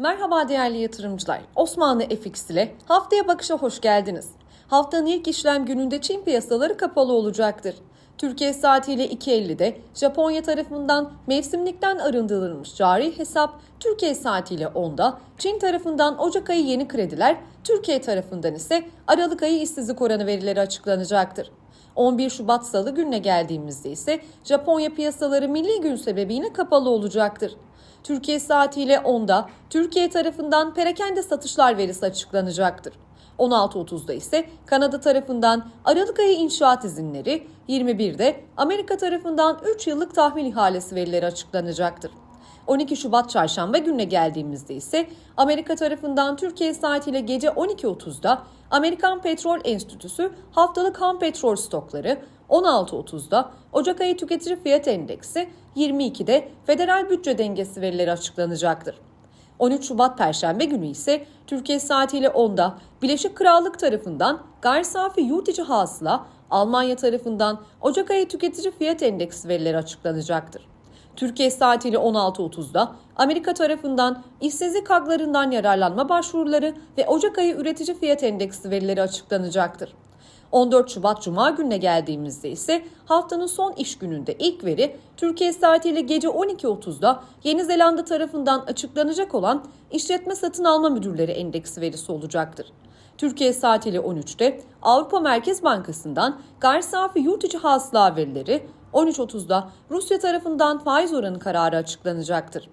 Merhaba değerli yatırımcılar. Osmanlı FX ile haftaya bakışa hoş geldiniz. Haftanın ilk işlem gününde Çin piyasaları kapalı olacaktır. Türkiye saatiyle 2.50'de Japonya tarafından mevsimlikten arındırılmış cari hesap, Türkiye saatiyle 10'da Çin tarafından Ocak ayı yeni krediler, Türkiye tarafından ise Aralık ayı işsizlik oranı verileri açıklanacaktır. 11 Şubat Salı gününe geldiğimizde ise Japonya piyasaları milli gün sebebiyle kapalı olacaktır. Türkiye saatiyle 10'da Türkiye tarafından perakende satışlar verisi açıklanacaktır. 16.30'da ise Kanada tarafından Aralık ayı inşaat izinleri, 21'de Amerika tarafından 3 yıllık tahvil ihalesi verileri açıklanacaktır. 12 Şubat çarşamba gününe geldiğimizde ise Amerika tarafından Türkiye saatiyle gece 12.30'da Amerikan Petrol Enstitüsü haftalık ham petrol stokları, 16.30'da Ocak ayı tüketici fiyat endeksi, 22'de federal bütçe dengesi verileri açıklanacaktır. 13 Şubat Perşembe günü ise Türkiye saatiyle 10'da Birleşik Krallık tarafından gayri safi yurt içi hasıla, Almanya tarafından Ocak ayı tüketici fiyat endeksi verileri açıklanacaktır. Türkiye saatiyle 16.30'da Amerika tarafından işsizlik haklarından yararlanma başvuruları ve Ocak ayı üretici fiyat endeksi verileri açıklanacaktır. 14 Şubat Cuma gününe geldiğimizde ise haftanın son iş gününde ilk veri Türkiye saatiyle gece 12.30'da Yeni Zelanda tarafından açıklanacak olan işletme satın alma müdürleri endeksi verisi olacaktır. Türkiye saatiyle 13'te Avrupa Merkez Bankası'ndan gayri safi yurt içi hasıla verileri, 13.30'da Rusya tarafından faiz oranı kararı açıklanacaktır.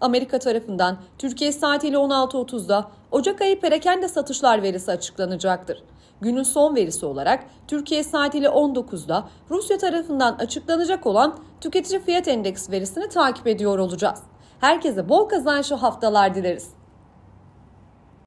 Amerika tarafından Türkiye saatiyle 16.30'da Ocak ayı perakende satışlar verisi açıklanacaktır. Günün son verisi olarak Türkiye saatiyle 19'da Rusya tarafından açıklanacak olan tüketici fiyat endeksi verisini takip ediyor olacağız. Herkese bol kazançlı haftalar dileriz.